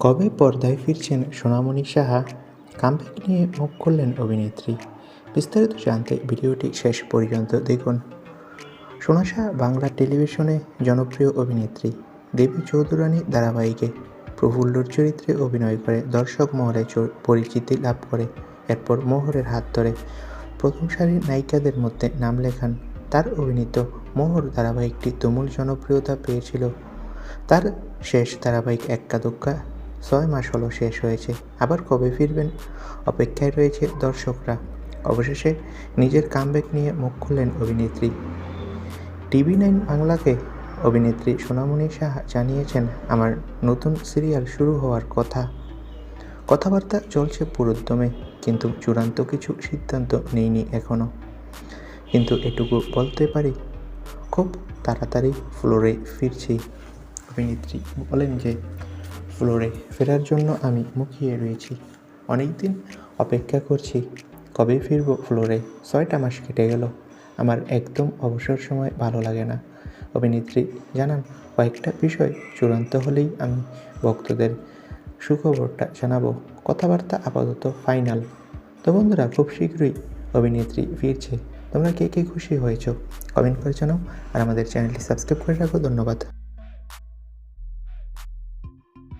কবে পর্দায় ফিরছেন সোনামণি সাহা? কামব্যাক নিয়ে মুখ করলেন অভিনেত্রী। বিস্তারিত জানতে ভিডিওটি শেষ পর্যন্ত দেখুন। সোনা সাহা বাংলা টেলিভিশনে জনপ্রিয় অভিনেত্রী। দেবী চৌধুরানী ধারাবাহিকে প্রফুল্লর চরিত্রে অভিনয় করে দর্শক মহলে পরিচিতি লাভ করে। এরপর মোহরের হাত ধরে প্রথম সারির নায়িকাদের মধ্যে নাম লেখান। তার অভিনীত মোহর ধারাবাহিকটি তুমুল জনপ্রিয়তা পেয়েছিল। তার শেষ ধারাবাহিক এক্কা দুক্কা ছয় মাস হলো শেষ হয়েছে, আবার কবে ফিরবেন? অপেক্ষায় রয়েছে দর্শকরা। অবশেষে নিজের কামব্যাক নিয়ে মুখ খুললেন অভিনেত্রী। টিভি নাইন বাংলাকে অভিনেত্রী সোনামণি সাহা জানিয়েছেন, আমার নতুন সিরিয়াল শুরু হওয়ার কথা। কথাবার্তা চলছে পুরোদমে কিন্তু চূড়ান্ত কিছু সিদ্ধান্ত নেইনি এখনও কিন্তু এটুকু বলতে পারি, খুব তাড়াতাড়ি ফ্লোরে ফিরছি। অভিনেত্রী বলেন যে ফ্লোরে ফেরার জন্য আমি মুখিয়ে রয়েছি। অনেক দিন অপেক্ষা করছি, কবে ফিরবো ফ্লোরে? ছয়টা মাস কেটে গেল। আমার একদম অবসর সময় ভালো লাগে না। অভিনেত্রী, জানান, কয়েকটা বিষয় চূড়ান্ত হলেই আমি ভক্তদের সুখবরটা জানাব। কথাবার্তা আপাতত ফাইনাল। তো বন্ধুরা, খুব শীঘ্রই অভিনেত্রী ফিরছে। তোমরা কে কে খুশি হয়েছো? কমেন্ট করে জানাও। আর আমাদের চ্যানেলটি সাবস্ক্রাইব করে রাখো। ধন্যবাদ।